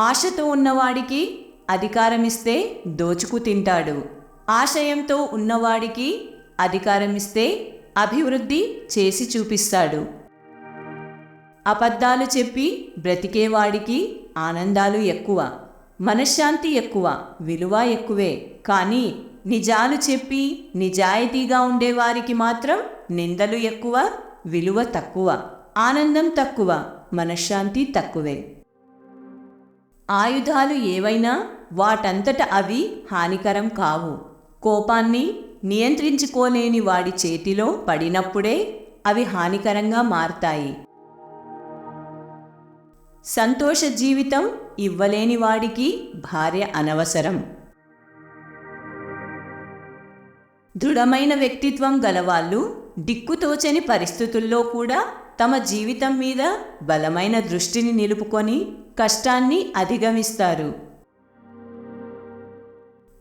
ఆశతో ఉన్నవాడికి అధికారమిస్తే దోచుకు తింటాడు. ఆశయంతో ఉన్నవాడికి అధికారమిస్తే అభివృద్ధి చేసి చూపిస్తాడు. అబద్ధాలు చెప్పి బ్రతికేవాడికి ఆనందాలు ఎక్కువ మనశ్శాంతి ఎక్కువ విలువ ఎక్కువే. కానీ నిజాలు చెప్పి నిజాయితీగా ఉండేవారికి మాత్రం నిందలు ఎక్కువ విలువ తక్కువ ఆనందం తక్కువ మనశ్శాంతి తక్కువే. ఆయుధాలు ఏవైనా వాటంతట అవి హానికరం కావు. కోపాన్ని నియంత్రించుకోలేని వాడి చేతిలో పడినప్పుడే అవి హానికరంగా మారతాయి. సంతోష జీవితం ఇవ్వలేని వాడికి భార్య అనవసరం. దృఢమైన వ్యక్తిత్వం గలవాళ్ళు దిక్కుతోచని పరిస్థితుల్లో కూడా తమ జీవితం మీద బలమైన దృష్టిని నిలుపుకొని కష్టాన్ని అధిగమిస్తారు.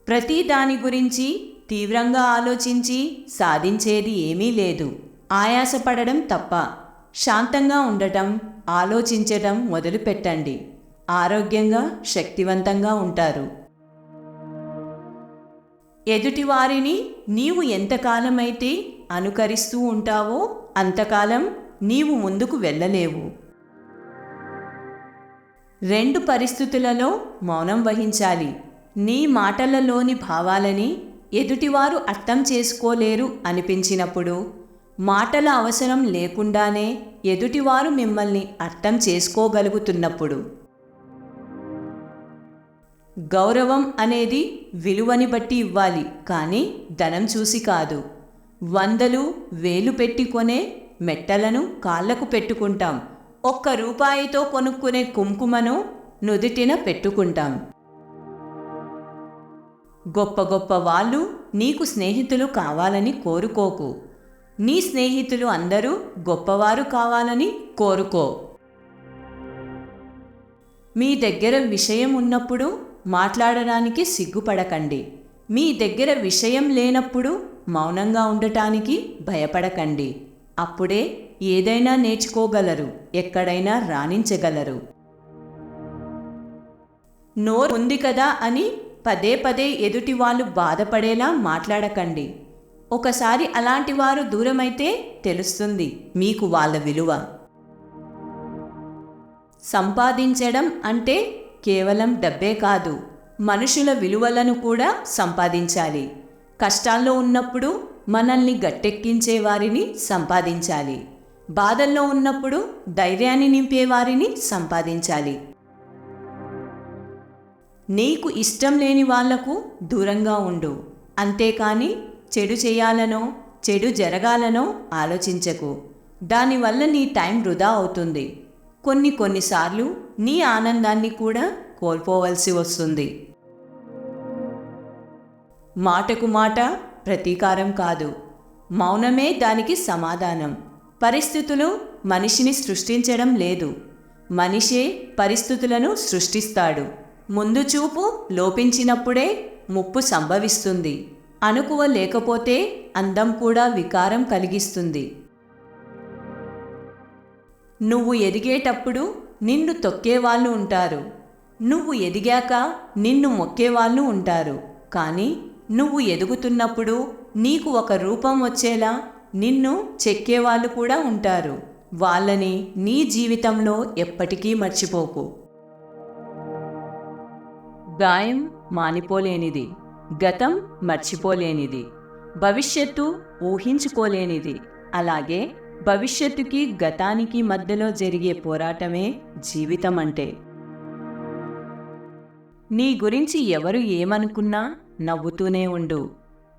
ప్రతి దాని గురించి తీవ్రంగా ఆలోచించి సాధించేది ఏమీ లేదు. ఆయాసపడడం తప్ప శాంతంగా ఉండటం ఆలోచించడం మొదలుపెట్టండి. ఆరోగ్యంగా శక్తివంతంగా ఉంటారు. ఎదుటివారిని నీవు ఎంతకాలమైతే అనుకరిస్తూ ఉంటావో అంతకాలం నీవు ముందుకు వెళ్ళలేవు. రెండు పరిస్థితులలో మౌనం వహించాలి. నీ మాటలలోని భావాలని ఎదుటివారు అర్థం చేసుకోలేరు అనిపించినప్పుడు మాటల అవసరం లేకుండానే ఎదుటివారు మిమ్మల్ని అర్థం చేసుకోగలుగుతున్నప్పుడు. గౌరవం అనేది విలువని బట్టి ఇవ్వాలి కానీ ధనం చూసి కాదు. వందలు వేలు పెట్టి కొనే మెట్టలను కాళ్ళకు పెట్టుకుంటాం. ఒక్క రూపాయితో కొనుక్కునే కుంకుమను నుదిటిన పెట్టుకుంటాం. గొప్ప గొప్ప వాళ్ళు నీకు స్నేహితులు కావాలని కోరుకోకు. నీ స్నేహితులు అందరూ గొప్పవారు కావాలని కోరుకో. మీ దగ్గర విషయం ఉన్నప్పుడు మాట్లాడడానికి సిగ్గుపడకండి. మీ దగ్గర విషయం లేనప్పుడు మౌనంగా ఉండటానికి భయపడకండి. అప్పుడే ఏదైనా నేర్చుకోగలరు ఎక్కడైనా రాణించగలరు. నోరు ఉంది కదా అని పదే పదే ఎదుటి వాళ్ళు బాధపడేలా మాట్లాడకండి. ఒకసారి అలాంటి వారు దూరమైతే తెలుస్తుంది మీకు వాళ్ళ విలువ. సంపాదించడం అంటే కేవలం డబ్బే కాదు మనుషుల విలువలను కూడా సంపాదించాలి. కష్టాల్లో ఉన్నప్పుడు మనల్ని గట్టెక్కించే వారిని సంపాదించాలి. బాధల్లో ఉన్నప్పుడు ధైర్యాన్ని నింపే వారిని సంపాదించాలి. నీకు ఇష్టం లేని వాళ్ళకు దూరంగా ఉండు. అంతేకాని చెడు చేయాలనో చెడు జరగాలనో ఆలోచించకు. దానివల్ల నీ టైం వృధా అవుతుంది. కొన్ని కొన్నిసార్లు నీ ఆనందాన్ని కూడా కోల్పోవలసి వస్తుంది. మాటకు మాట ప్రతీకారం కాదు. మౌనమే దానికి సమాధానం. పరిస్థితులు మనిషిని సృష్టించడం లేదు. మనిషే పరిస్థితులను సృష్టిస్తాడు. ముందు చూపు లోపించినప్పుడే ముప్పు సంభవిస్తుంది. అనుకువ లేకపోతే అందం కూడా వికారం కలిగిస్తుంది. నువ్వు ఎదిగేటప్పుడు నిన్ను తొక్కేవాళ్ళు ఉంటారు. నువ్వు ఎదిగాక నిన్ను మొక్కేవాళ్ళు ఉంటారు. కానీ నువ్వు ఎదుగుతున్నప్పుడు నీకు ఒక రూపం వచ్చేలా నిన్ను చెక్కేవాళ్ళు కూడా ఉంటారు. వాళ్ళని నీ జీవితంలో ఎప్పటికీ మర్చిపోకు. గాయం మానిపోలేనిది. గతం మర్చిపోలేనిది. భవిష్యత్తు ఊహించుకోలేనిది. అలాగే భవిష్యత్తుకి గతానికి మధ్యలో జరిగే పోరాటమే జీవితం అంటే నీ గురించి ఎవరు ఏమనుకున్నా నవ్వుతూనే ఉండు.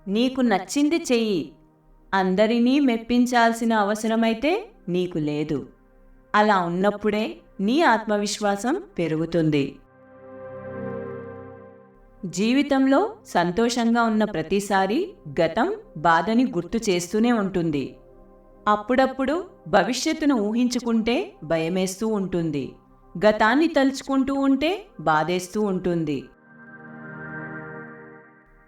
నీకు నచ్చింది చెయ్యి. అందరినీ మెప్పించాల్సిన అవసరమైతే నీకు లేదు. అలా ఉన్నప్పుడే నీ ఆత్మవిశ్వాసం పెరుగుతుంది. జీవితంలో సంతోషంగా ఉన్న ప్రతిసారి గతం బాధని గుర్తు చేస్తూనే ఉంటుంది. అప్పుడప్పుడు భవిష్యత్తును ఊహించుకుంటే భయమేస్తూ ఉంటుంది. గతాన్ని తలుచుకుంటూ ఉంటే బాధేస్తూ ఉంటుంది.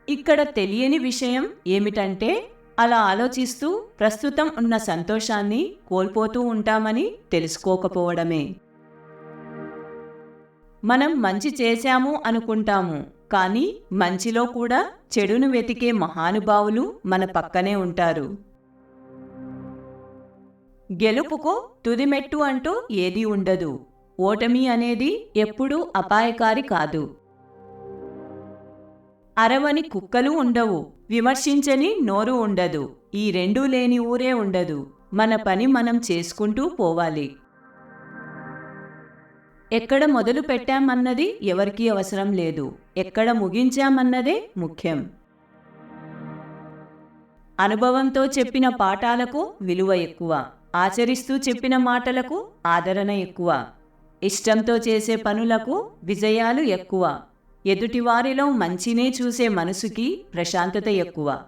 ఇక్కడ తెలియని విషయం ఏమిటంటే అలా ఆలోచిస్తూ ప్రస్తుతం ఉన్న సంతోషాన్ని కోల్పోతూ ఉంటామని తెలుసుకోకపోవడమే. మనం మంచి చేశాము అనుకుంటాము కానీ మంచిలో కూడా చెడును వెతికే మహానుభావులు మన పక్కనే ఉంటారు. గెలుపుకు తుదిమెట్టు అంటూ ఏదీ ఉండదు. ఓటమి అనేది ఎప్పుడూ అపాయకారి కాదు. అరవని కుక్కలు ఉండవు విమర్శించని నోరు ఉండదు ఈ రెండూ లేని ఊరే ఉండదు మన పని మనం చేసుకుంటూ పోవాలి. ఎక్కడ మొదలు పెట్టామన్నది ఎవరికీ అవసరం లేదు ఎక్కడ ముగించామన్నదే ముఖ్యం. అనుభవంతో చెప్పిన పాఠాలకు విలువ ఎక్కువ ఆచరిస్తూ చెప్పిన మాటలకు ఆదరణ ఎక్కువ. ఇష్టంతో చేసే పనులకు విజయాలు ఎక్కువ. ఎదుటివారిలో మంచినే చూసే మనసుకి ప్రశాంతత ఎక్కువ.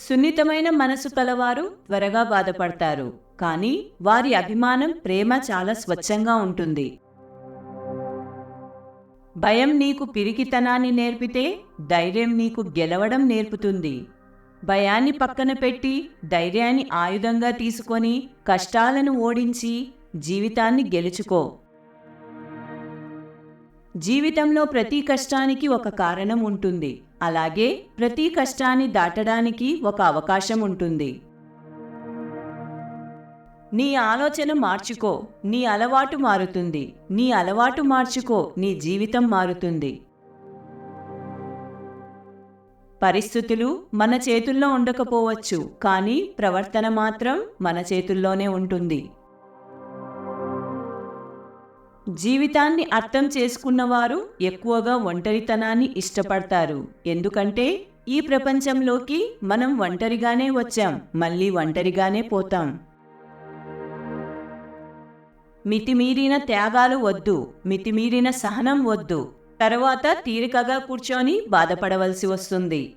సున్నితమైన మనసు కలవారు త్వరగా బాధపడతారు. కానీ వారి అభిమానం ప్రేమ చాలా స్వచ్ఛంగా ఉంటుంది. భయం నీకు పిరికితనాన్ని నేర్పితే ధైర్యం నీకు గెలవడం నేర్పుతుంది. భయాన్ని పక్కన పెట్టి ధైర్యాన్ని ఆయుధంగా తీసుకొని కష్టాలను ఓడించి జీవితాన్ని గెలుచుకో. జీవితంలో ప్రతి కష్టానికి ఒక కారణం ఉంటుంది. అలాగే ప్రతి కష్టాన్ని దాటడానికి ఒక అవకాశం ఉంటుంది. నీ ఆలోచన మార్చుకో. నీ అలవాటు మారుతుంది. నీ అలవాటు మార్చుకో. నీ జీవితం మారుతుంది. పరిస్థితులు మన చేతుల్లో ఉండకపోవచ్చు. కానీ ప్రవర్తన మాత్రం మన చేతుల్లోనే ఉంటుంది. జీవితాన్ని అర్థం చేసుకున్నవారు ఎక్కువగా ఒంటరితనాన్ని ఇష్టపడతారు. ఎందుకంటే ఈ ప్రపంచంలోకి మనం ఒంటరిగానే వచ్చాం మళ్ళీ ఒంటరిగానే పోతాం. మితిమీరిన త్యాగాలు వద్దు మితిమీరిన సహనం వద్దు తర్వాత తీరికగా కూర్చొని బాధపడవలసి వస్తుంది.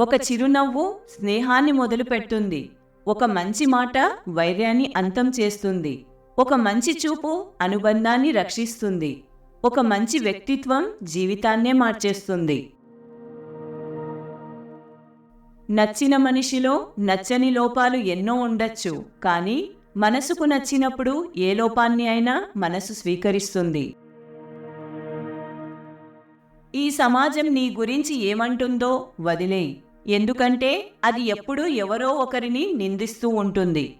ఒక చిరునవ్వు స్నేహాన్ని మొదలుపెడుతుంది. ఒక మంచి మాట వైర్యాన్ని అంతం చేస్తుంది. ఒక మంచి చూపు అనుబంధాన్ని రక్షిస్తుంది. ఒక మంచి వ్యక్తిత్వం జీవితాన్నే మార్చేస్తుంది. నచ్చిన మనిషిలో నచ్చని లోపాలు ఎన్నో ఉండొచ్చు కానీ మనసుకు నచ్చినప్పుడు ఏ లోపాన్ని అయినా మనసు స్వీకరిస్తుంది. ఈ సమాజం నీ గురించి ఏమంటుందో వదిలేయి. ఎందుకంటే అది ఎప్పుడూ ఎవరో ఒకరిని నిందిస్తూ ఉంటుంది.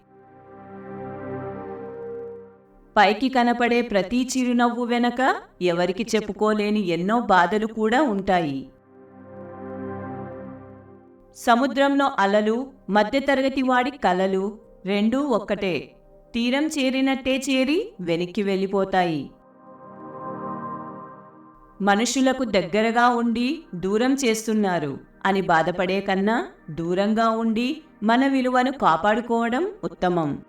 పైకి కనపడే ప్రతి చిరునవ్వు వెనక ఎవరికి చెప్పుకోలేని ఎన్నో బాధలు కూడా ఉంటాయి. సముద్రంలో అలలు మధ్యతరగతి వాడి కలలు రెండూ ఒక్కటే. తీరం చేరినట్టే చేరి వెనక్కి వెళ్ళిపోతాయి. మనుషులకు దగ్గరగా ఉండి దూరం చేస్తున్నారు అని బాధపడే కన్నా దూరంగా ఉండి మన విలువను కాపాడుకోవడం ఉత్తమం.